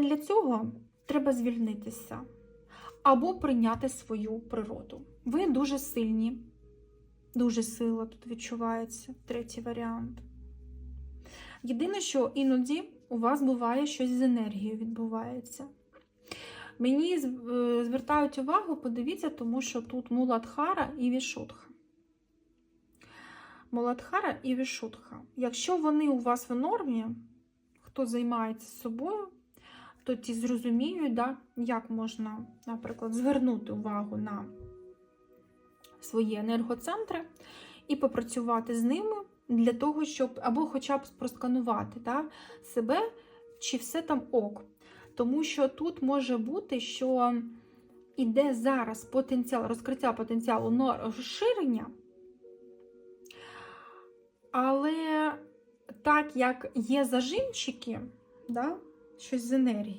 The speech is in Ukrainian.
Для цього треба звільнитися або прийняти свою природу. Ви дуже сильні, дуже сила тут відчувається, третій варіант. Єдине, що іноді у вас буває щось з енергією відбувається. Мені е, звертають увагу, подивіться, тому що тут Муладхара і Вішутха. Муладхара і Вішутха. Якщо вони у вас в нормі, хто займається собою, то ті зрозуміють, да, як можна, наприклад, звернути увагу на свої енергоцентри і попрацювати з ними для того, щоб або хоча б просканувати да, себе, чи все там ок. Тому що тут може бути, що іде зараз потенціал, розкриття потенціалу розширення, але так як є зажимчики, да, щось з енергії.